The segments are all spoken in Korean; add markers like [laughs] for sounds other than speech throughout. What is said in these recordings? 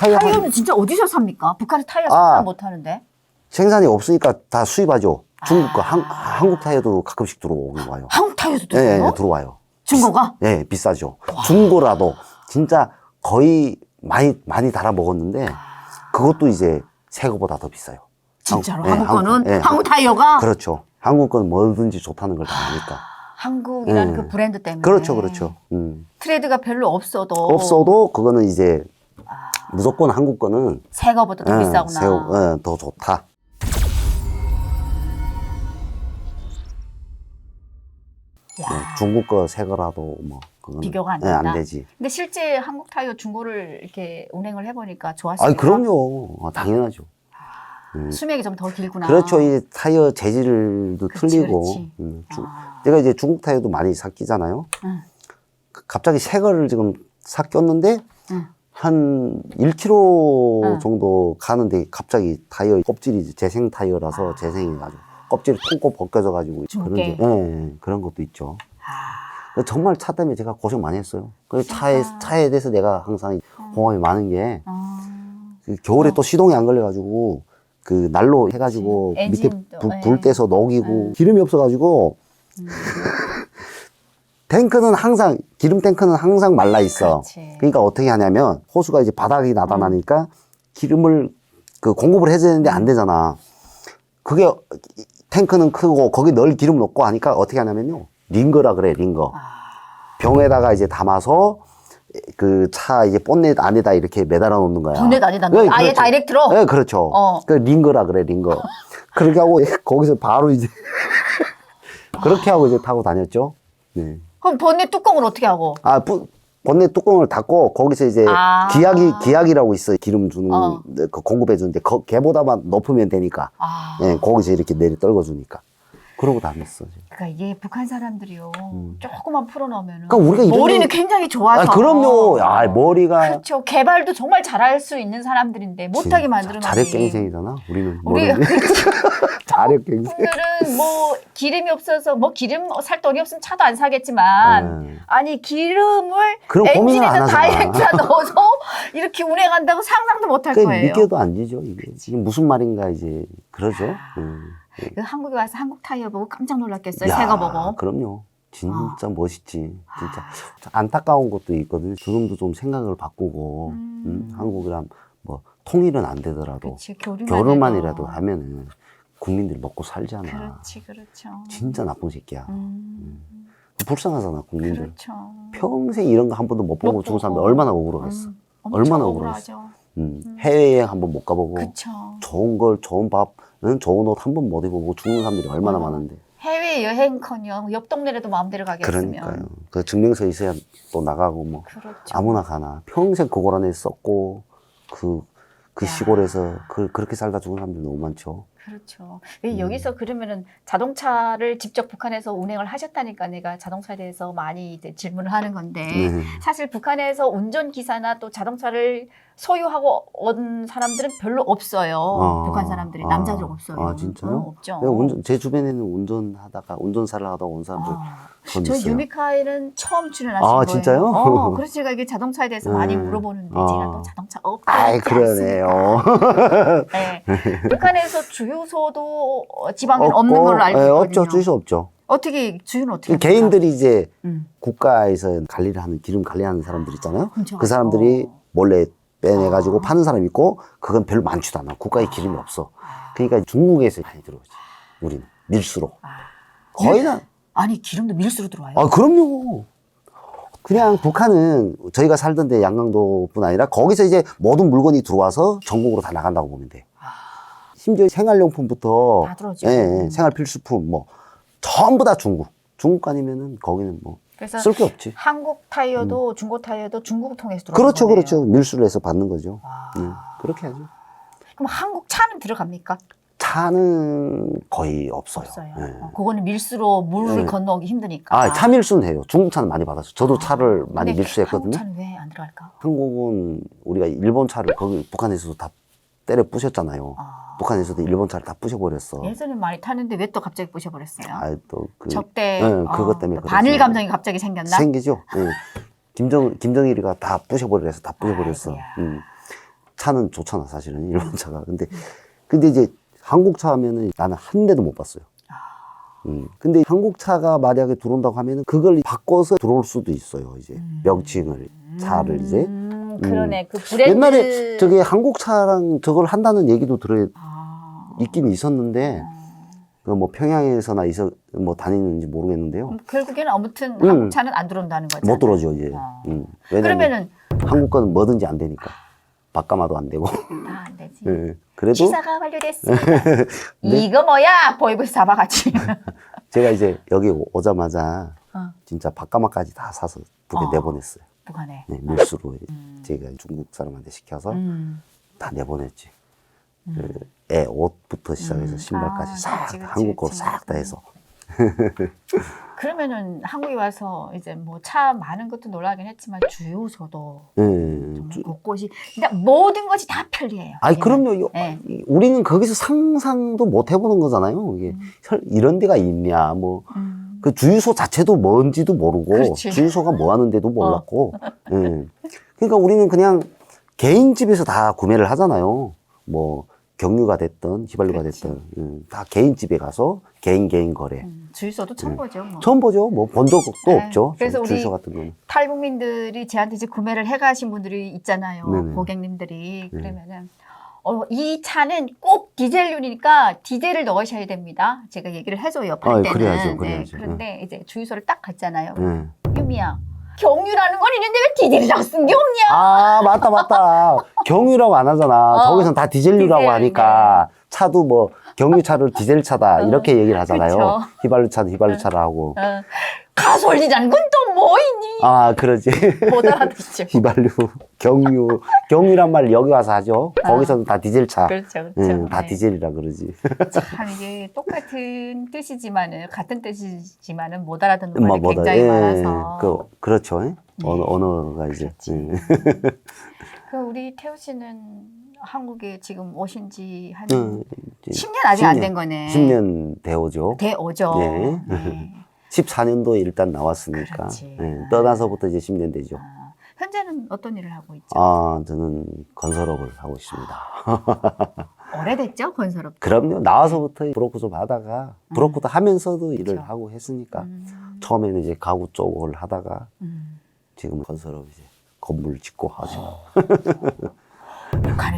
타이어 한- 타이어는 진짜 어디서 삽니까? 북한에 타이어 아. 생산 못 하는데. 생산이 없으니까 다 수입하죠. 중국 거, 아. 한, 한국 타이어도 가끔씩 들어오는 거예요. 한국 타이어도 예, 들어요? 예, 들어와요. 중고가? 예, 비싸죠. 중고라도 진짜 거의 많이, 많이 달아 먹었는데 그것도 이제 새 거보다 더 비싸요. 진짜로 예, 한국 거는 예, 한국 타이어가 그렇죠. 한국 건 뭐든지 좋다는 걸 다 아니까. 한국이라는 예. 그 브랜드 때문에. 그렇죠, 그렇죠. 음. 트레이드가 별로 없어도 없어도 그거는 이제 무조건 한국 거는 새 거보다 더 예, 비싸구나. 새우, 예, 더 좋다. 야. 뭐 중국 거 새 거라도 뭐 그거는 비교가 안 예, 안 된다? 되지. 근데 실제 한국 타이어 중고를 이렇게 운행을 해보니까 아, 좋았습니다. 그럼요. 아, 당연하죠. 수명이 좀 더 길구나. 그렇죠. 이 타이어 재질도 그치, 틀리고. 그렇지. 음, 주- 아. 제가 이제 중국 타이어도 많이 삭기잖아요. 응. 그- 갑자기 새 거를 지금 삭겼는데 응. 한 1km 응. 정도 가는데 갑자기 타이어 껍질이 재생 타이어라서 재생해가지고 껍질이 통고 벗겨져가지고 그런. 게- 예, 예, 그런 것도 있죠. 아, 정말 차 때문에 제가 고생 많이 했어요. 그래서 차에, 차에 대해서 내가 항상 공감이 많은 게 아. 그 겨울에 또 시동이 안 걸려가지고 그 난로 해가지고 그치. 밑에 엔진도, 불, 예. 불 떼서 녹이고 기름이 없어가지고 음. 탱크는 항상 기름 탱크는 항상 말라 있어. 그렇지. 그러니까 어떻게 하냐면 호수가 이제 바닥이 나다나니까 음. 기름을 그 공급을 해줘야 되는데 안 되잖아. 그게 탱크는 크고 거기 널 기름 넣고 하니까 어떻게 하냐면요 링거라 그래 링거. 아. 병에다가 이제 담아서 그 차 이제 본넷 안에다 이렇게 매달아 놓는 거야. 본넷 안에다 네, 아예 그렇죠. 다이렉트로? 네, 그렇죠. 어. 그 링거라 그래, 링거. [laughs] 그렇게 하고 거기서 바로 이제 [laughs] 그렇게 하고 이제 타고 다녔죠. 네. 그럼 본넷 뚜껑을 어떻게 하고? 아, 부, 본넷 뚜껑을 닫고 거기서 이제 아. 기약이 기약이라고 있어요. 기름 주는 어. 그 공급해 주는데 거, 걔보다만 높으면 되니까. 아, 네, 거기서 이렇게 내리 떨궈 주니까. 그러고 다녔어. 그러니까 이게 북한 사람들이요. 조금만 풀어놓으면은 음. 그러니까 우리가 이런 머리는 거- 굉장히 좋아서. 아, 그럼요. 야, 머리가 그렇죠. 개발도 정말 잘할 수 있는 사람들인데 못하게 만들어 자력 갱생이잖아. 우리는 우리 [laughs] 자력 갱생. 분들은 뭐 기름이 없어서 뭐 기름 살 돈이 없으면 차도 안 사겠지만 네. 아니 기름을 그런 고민을 안 엔진에다 하잖아. 다이렉트로 넣어서 [laughs] 이렇게 운행한다고 상상도 못 할그 거예요. 믿겨도 안 지죠 이게 지금 무슨 말인가 이제 그러죠. 음. 그 한국에 와서 한국 타이어 보고 깜짝 놀랐겠어요. 야, 새거 보고. 그럼요. 진짜 어. 멋있지. 진짜 안타까운 것도 있거든요. 지금도 좀 생각을 바꾸고 음. 음, 한국이랑 뭐 통일은 안 되더라도 교류만 결혼만이라도. 하면은 국민들이 먹고 살잖아. 그렇지 그렇죠. 진짜 나쁜 새끼야. 음, 불쌍하잖아 국민들. 그렇죠. 평생 이런 거 한 번도 못 보고 못 죽은 사람들. 얼마나 억울하겠어. 음, 얼마나 억울하죠. 음, 해외여행 한 번 못 가보고 그렇죠. 좋은 걸 좋은 밥은 좋은 옷 한 번 못 입어보고 죽는 사람들이 얼마나 어. 많은데. 해외 여행커녕 옆 동네라도 마음대로 가겠으면. 그러니까요. 그 증명서 있어야 또 나가고 뭐 그렇죠. 아무나 가나 평생 그걸 안에 썼고 그 그 야. 시골에서 그 그렇게 살다 죽은 사람들 너무 많죠. 그렇죠. 왜 음. 여기서 그러면은 자동차를 직접 북한에서 운행을 하셨다니까 내가 자동차에 대해서 많이 이제 질문을 하는 건데 네. 사실 북한에서 운전 기사나 또 자동차를 소유하고 온 사람들은 별로 없어요. 아, 북한 사람들이 아, 남자적 없어요. 아, 진짜요? 어, 없죠. 내가 운전 제 주변에는 운전하다가 운전사를 하다 온 사람들 아, 전 저 있어요. 유미카에는 처음 출연하신 아, 거예요. 진짜요? 어, [laughs] 그래서 제가 이게 자동차에 대해서 많이 음. 물어보는데 아. 제가 또 자동차 없다. 아이 그러네요. [laughs] 네. 북한에서 주유소도 어, 지방에 는 없는 걸로 알고 예, 있거든요. 없죠. 주소 없죠. 어떻게 주유는 어떻게? 개인들이 이제 음. 국가에서 관리를 하는 기름 관리하는 사람들 있잖아요. 훔쳐가지고. 그 사람들이 몰래 빼내가지고 아. 파는 사람 있고 그건 별로 많지도 않아. 국가에 기름이 없어. 그러니까 중국에서 많이 들어오지. 우리는 밀수로 아. 거의 다. 아니 기름도 밀수로 들어와요. 아 그럼요. 그냥 북한은 저희가 살던데 양강도뿐 아니라 거기서 이제 모든 물건이 들어와서 전국으로 다 나간다고 보면 돼. 심지어 생활용품부터 다 들어오죠. 예, 예, 생활 필수품 뭐 전부 다 중국. 중국 아니면은 거기는 뭐 그래서 쓸 게 없지. 한국 타이어도 중고 타이어도 중국 통해서 들어오는 음. 그렇죠, 거네요. 그렇죠. 밀수를 해서 받는 거죠. 아. 예, 그렇게 하죠. 그럼 한국 차는 들어갑니까? 차는 거의 없어요. 없어요. 예. 어, 그거는 밀수로 물을 네. 건너오기 힘드니까. 아, 차 밀수는 해요. 중국 차는 많이 받았어요. 저도 차를 많이 근데 밀수했거든요. 한국 차는 왜 안 들어갈까? 한국은 우리가 일본 차를 거기 북한에서도 다 때려 부셨잖아요. 아. 북한에서도 일본 차를 다 부셔버렸어. 예전에 많이 타는데 왜 또 갑자기 부셔버렸어요? 아, 또 그, 적대 네, 그것 어, 때문에 그 반일. 감정이 갑자기 생겼나? 생기죠. 예. 김정 김정일이가 다 부셔버려서 다 [laughs] 부셔버렸어. 아이고야. 음. 차는 좋잖아 사실은 일본 차가. 근데 근데 이제 한국 차 하면은 나는 한 대도 못 봤어요. 음. 근데 한국 차가 만약에 들어온다고 하면은 그걸 바꿔서 들어올 수도 있어요. 이제 명칭을 차를 이제 음, 그러네. 그 브랜드. 옛날에 저게 한국 차랑 저걸 한다는 얘기도 들어 아. 있긴 있었는데 그 뭐 평양에서나 있어 뭐 다니는지 모르겠는데요. 결국에는 아무튼 음. 한국 차는 안 들어온다는 거죠. 못 들어오죠 이제. 어. 음. 왜냐면 그러면은 한국 거는 뭐든지 안 되니까 바까마도 안 되고. 아, 안 되지. 예. 그래도 시사가 완료됐습니다. [laughs] 이거 뭐야? 보이브 사바같이. [laughs] 제가 이제 여기 오- 오자마자 어. 진짜 바까마까지 다 사서 두개 어. 내보냈어요. 북한에. 네, 밀수로 제가 중국 사람한테 시켜서 음. 다 내보냈지. 그애 옷부터 시작해서 음. 신발까지 아, 싹 그치, 다 그치, 한국 거로 그치. 싹 다 해서. [laughs] 그러면은 한국에 와서 이제 뭐 차 많은 것도 놀라긴 했지만 주유소도 예, 정말 주- 곳곳이 근데 모든 것이 다 편리해요. 아니 여기는. 그럼요. 요- 네. 이- 우리는 거기서 상상도 못 해보는 거잖아요. 이게 설- 이런 데가 있냐, 뭐 음. 그 주유소 자체도 뭔지도 모르고 그렇지. 주유소가 뭐 하는데도 몰랐고. [laughs] 예. 그러니까 우리는 그냥 개인 집에서 다 구매를 하잖아요. 뭐 경유가 됐든 휘발유가 그렇지. 됐든 음, 다 개인 집에 가서 개인 개인 거래. 음, 주유소도 처음 보죠. 뭐. 처음 보죠. 뭐 본 적도 네. 없죠. 그래서 주유소 우리 같은 거는. 탈북민들이 저한테 이제 구매를 해가신 분들이 있잖아요. 네네. 고객님들이 네. 그러면은 어, 이 차는 꼭 디젤륜이니까 디젤을 넣으셔야 됩니다. 제가 얘기를 해줘요. 팔 아, 때는. 그래야죠, 그래야죠. 그런데 이제 주유소를 딱 갔잖아요. 예. 유미야, 경유라는 건 있는데 왜 디젤이라고 쓴 게 없냐? 아 맞다 맞다. 경유라고 안 하잖아. 어. 저기선 다 디젤류라고 디젤, 하니까 차도 뭐 경유차를 디젤차다 [laughs] 이렇게 얘기를 하잖아요. 그쵸. 휘발유차도 휘발유차라 하고. 어, 가솔린이라는 건또뭐 있니? 아 그러지. [laughs] 못 알아듣죠. [laughs] 휘발유, 경유, 경유란 말 여기 와서 하죠. 거기서는 다 디젤 차. 그렇죠, 그렇죠. 응, 다 네. 디젤이라 그러지. [laughs] 참 이게 똑같은 뜻이지만은 같은 뜻이지만은 못 알아듣는 뭐, 말이 뭐다. 굉장히 예, 많아서. 그, 그렇죠. 예? 네. 언어, 언어가 이제. 그렇지. 예. 그 우리 태우 씨는 한국에 지금 오신 지 한 응, 이제 10년 아직 안 10년, 된 거네. 10년 되오죠. 대오죠. 네. 네. 14년도에 일단 나왔으니까. 예, 떠나서부터 이제 10년 되죠. 아, 현재는 어떤 일을 하고 있죠? 아, 저는 건설업을 하고 있습니다. [laughs] 오래됐죠 건설업. 그럼요. 나와서부터 브로커 좀 하다가, 브로커도 하면서도 일을 그렇죠. 하고 했으니까. 음, 처음에는 이제 가구 쪽을 하다가, 음. 지금 건설업 이제 건물 짓고 하죠.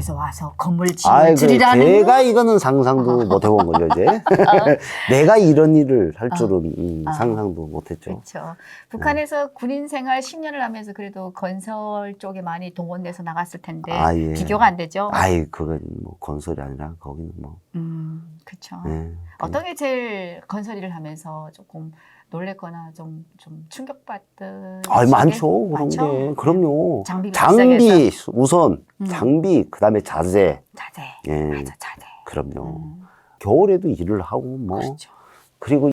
북한에서 와서 건물 그 지어주리라는 제가 이거는 상상도 [laughs] 못 해본 거죠, 이제. [laughs] 내가 이런 일을 할 줄은 음, 아. 상상도 못 했죠. 그렇죠. 북한에서 군인 생활 10년을 하면서 그래도 건설 쪽에 많이 동원돼서 나갔을 텐데 아, 예. 비교가 안 되죠. 아이, 그건 뭐 건설이 아니라 거기는 뭐. 음, 그렇죠. 예. 어떤 게 제일 건설 일을 하면서 조금 놀랬거나 좀, 좀 충격받던 아, 시기? 많죠. 그런 많죠? 게. 그럼요. 장비가 장비 우선 음. 장비 그 다음에 자재. 자재. 예. 맞아, 자재. 그럼요. 음, 겨울에도 일을 하고 뭐 그렇죠. 그리고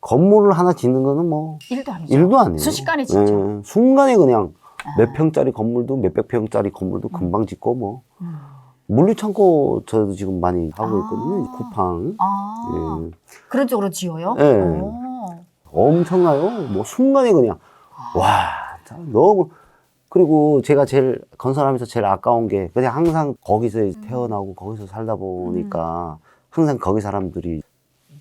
건물을 하나 짓는 거는 뭐 일도 아니죠. 일도 아니에요. 순식간에 짓죠. 예. 순간에 그냥 아. 몇 평짜리 건물도 몇백 평짜리 건물도 금방 짓고 뭐 음. 물류창고 저도 지금 많이 하고 아. 있거든요. 쿠팡. 아, 예. 그런 쪽으로 지어요? 예. 오. 엄청나요. 뭐 순간에 그냥 와, 참 너무 그리고 제가 제일 건설하면서 제일 아까운 게 그냥 항상 거기서 태어나고 거기서 살다 보니까 항상 거기 사람들이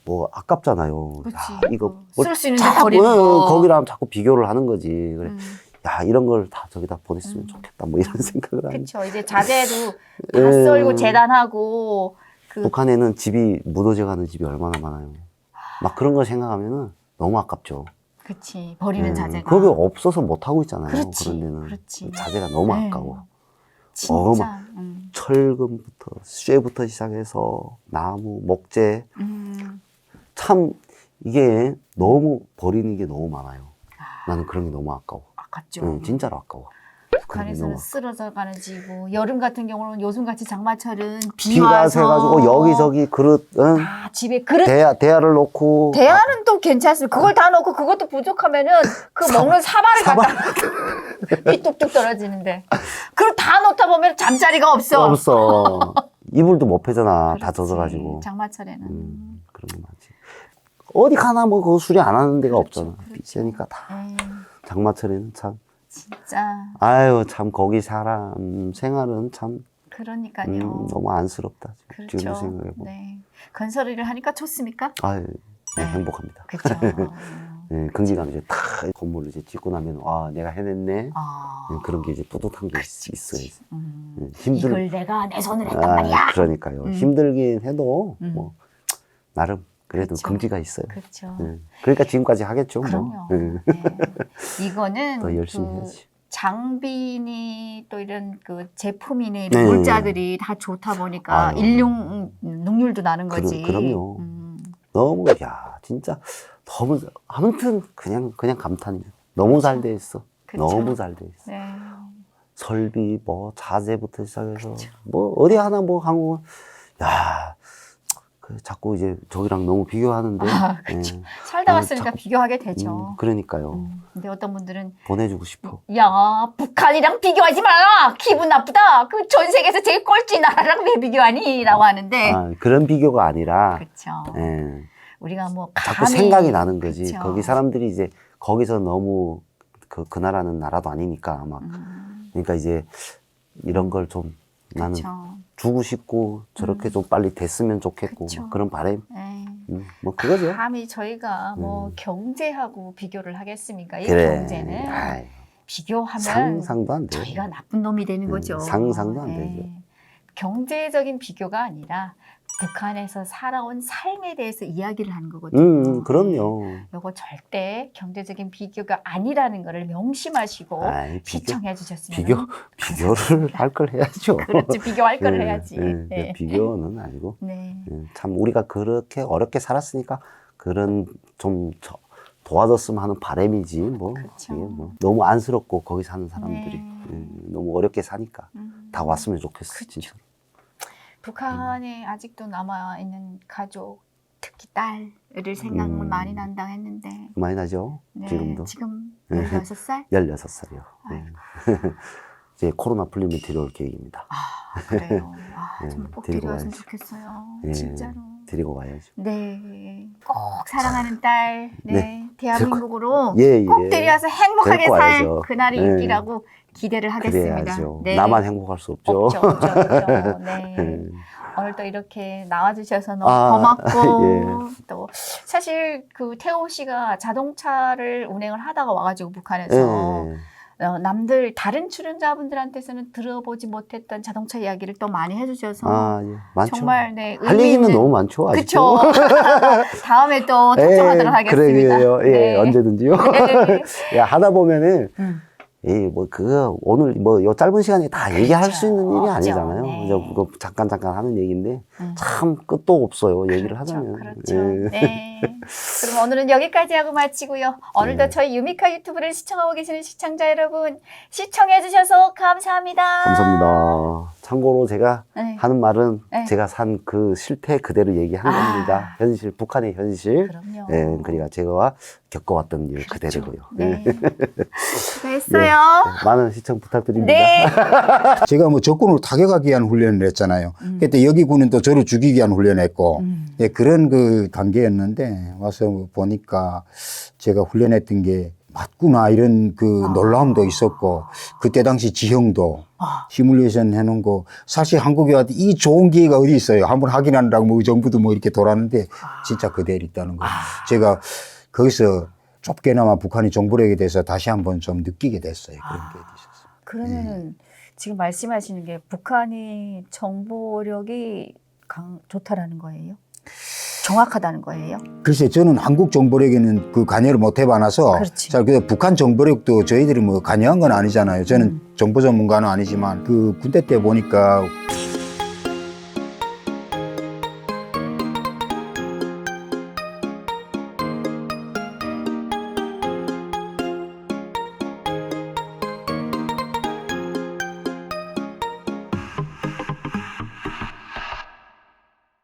뭐 아깝잖아요. 그치. 야, 이거 뭐뭐 쓸수 있는 데 자꾸 버리는 거. 거기랑 자꾸 비교를 하는 거지. 그래. 음. 야, 이런 걸 다 저기다 보냈으면 좋겠다. 뭐 이런 [laughs] 생각을 하는. 그렇죠. 이제 자재도 다 예. 썰고 재단하고 그 북한에는 집이 무너져 가는 집이 얼마나 많아요. 막 그런 걸 생각하면은 너무 아깝죠. 그치 버리는 예, 자재가 그게 없어서 못 하고 있잖아요. 그렇지, 런 데는 그렇지. 자재가 너무 네. 아까워. 진짜 어마- 음. 철근부터 쇠부터 시작해서 나무, 목재 음. 참 이게 너무 버리는 게 너무 많아요. 아, 나는 그런 게 너무 아까워. 아깝죠. 응, 진짜로 아까워. 북한에서는 쓰러져 가는 지고 여름 같은 경우는 요즘 같이 장마철은 비 비가 와서 새가지고 여기저기 그릇, 응? 다 집에 그릇 대야 대야를 놓고 대야는 또 괜찮습니다. 그걸 다 넣고 그것도 부족하면은 그 먹는 사발을 사발. [laughs] 갖다 이 뚝뚝 떨어지는데 그걸 다 놓다 보면 잠자리가 없어. 없어. [laughs] 이불도 못 패잖아. 다. 젖어가지고. 장마철에는 음, 그런 거 많지. 어디 가나 뭐 그거 수리 안 하는 데가 없잖아. 비싸니까 다. 에이, 장마철에는 참. 진짜 아유, 참, 거기 사람 생활은 참 그러니까요. 음, 너무 안쓰럽다. 지금 그렇죠. 생각해 보면. 네. 건설 일을 하니까 좋습니까? 아유, 네, 네. 행복합니다. 그렇죠. [laughs] 네, 긍지감 이제 탁 건물을 이제 짓고 나면 아 내가 해냈네 아. 네, 그런 게 이제 뿌듯한 게 있어요. 음. 네, 힘들 이걸 내가 내 손으로 했단 아, 말이야. 그러니까요. 음. 힘들긴 해도 음. 뭐 나름 그래도 그쵸. 긍지가 있어요. 그렇죠. 네. 그러니까 지금까지 하겠죠. 그럼요. 뭐. 네. 네. 이거는 [laughs] 더 열심히 그 해야지. 장비니 또 이런 그 제품이니 네. 물자들이 다 좋다 보니까 아유. 일용 능률도 나는 거지. 그 럼요. 음. 너무 야 진짜 너무 아무튼 그냥 그냥 감탄이에요. 너무 잘 돼 있어. 그쵸. 너무 잘 돼 있어. 네. 설비 뭐 자재부터 시작해서 그쵸. 뭐 어디 하나 뭐 한국은 야. 그 자꾸 이제 저기랑 너무 비교하는데 아, 그쵸. 예. 살다 아, 왔으니까 자꾸- 비교하게 음, 되죠. 그러니까요 음. 근데 어떤 분들은 보내주고 싶어 야 북한이랑 비교하지 마라 기분 나쁘다 그 전 세계에서 제일 꼴찌 나라랑 왜 비교하니?라고 하는데 아, 그런 비교가 아니라 그렇죠. 예. 우리가 뭐 자꾸 감히 생각이 나는 거지. 그쵸. 거기 사람들이 이제 거기서 너무 그, 그 나라는 나라도 아니니까 막. 음, 그러니까 이제 이런 걸 좀 나는 그렇죠. 주고 싶고 저렇게 음. 좀 빨리 됐으면 좋겠고 그쵸. 그런 바람. 네. 음, 뭐 그거죠. 감히 저희가 뭐 음. 경제하고 비교를 하겠습니까? 이 그래. 경제는 아이, 비교하면 상상도 안 돼. 저희가 나쁜 놈이 되는 음, 거죠. 상상도 안 네. 되죠. 경제적인 비교가 아니라 북한에서 살아온 삶에 대해서 이야기를 하는 거거든요. 음, 음, 그럼요. 요거 절대 경제적인 비교가 아니라는 거를 명심하시고 아이, 비교, 시청해 주셨으면 비교, 비교를 [laughs] 할 걸 해야죠. 그렇지 비교할 걸 예, 해야지. 예, 네. 비교는 아니고. 네. 예, 참 우리가 그렇게 어렵게 살았으니까 그런 좀 저- 도와줬으면 하는 바람이지 뭐. 이게 뭐 너무 안쓰럽고 거기 사는 사람들이 네. 예, 너무 어렵게 사니까 음. 다 왔으면 좋겠어 그쵸. 진짜 북한에 아직도 남아 있는 가족, 특히 딸을 생각은 음. 많이 난다 했는데 많이 나죠 네, 지금도 지금 네. 16살? 16살이요 예. 이제 코로나 풀리면 데려올 계획입니다 아, 그래요. 아, [laughs] 네, 정말 꼭 데리고 데려왔으면 와야죠. 좋겠어요. 예, 진짜로. 데리고 와야죠 네. 꼭 사랑하는 딸, 네. 대한민국으로 예, 꼭 예. 데려와서 행복하게 데리고 살 와야죠. 그날이 네. 있기라고 기대를 하겠습니다. 그래야죠 네. 나만 행복할 수 없죠 없죠, 없죠, 없죠. [laughs] 네. 예. 오늘 또 이렇게 나와주셔서 너무 아, 고맙고 [laughs] 또 사실 그 태호 씨가 자동차를 운행을 하다가 와가지고 북한에서 예. 어, 남들 다른 출연자분들한테서는 들어보지 못했던 자동차 이야기를 또 많이 해주셔서 아, 예. 정말 네 할 얘기는 너무 많죠 그쵸 [laughs] 다음에 또 탐정하도록 하겠습니다. 그래요. 예, 네. 언제든지요. 네. [laughs] 야, 하다 보면은, 음. 예, 뭐, 그거, 오늘, 뭐, 요 짧은 시간에 다 얘기할 그렇죠. 수 있는 일이 없죠. 아니잖아요. 네. 그래서 그거 잠깐, 잠깐 하는 얘기인데, 음. 참 끝도 없어요. 얘기를 그렇죠, 하자면. 그렇죠. 예. 네. 그럼 오늘은 여기까지 하고 마치고요. 오늘도 네. 저희 유미카 유튜브를 시청하고 계시는 시청자 여러분 시청해 주셔서 감사합니다. 감사합니다. 참고로 제가 네. 하는 말은 네. 제가 산 그 실태 그대로 얘기한 아. 겁니다. 현실, 북한의 현실. 그럼요. 예, 그러니까 제가 겪어왔던 일 그렇죠. 그대로고요. 네. 예. 수고했어요. 네, 많은 시청 부탁드립니다. 네. [laughs] 제가 뭐 적군으로 타격하기 위한 훈련을 했잖아요. 음. 그때 여기 군은 또 저를 죽이기 위한 훈련했고 음. 예, 그런 그 단계였는데 와서 보니까 제가 훈련했던 게 맞구나 이런 그 아. 놀라움도 있었고 그때 당시 지형도 아. 시뮬레이션 해놓은 거 사실 한국에 와도 이 좋은 기회가 어디 있어요. 한번 확인하느라고 뭐 정부도 뭐 이렇게 돌았는데 진짜 그대로 있다는 거. 제가 거기서 좁게나마 북한의 정보력에 대해서 다시 한번 좀 느끼게 됐어요. 그런 게 있었어요. 그러면은 지금 말씀하시는 게 북한이 정보력이 강, 좋다라는 거예요? 정확하다는 거예요? 글쎄 저는 한국 정보력에는 그 관여를 못 해봐놔서 그렇지. 자, 그 북한 정보력도 저희들이 뭐 관여한 건 아니잖아요. 저는 음. 정보 전문가는 아니지만 그 군대 때 보니까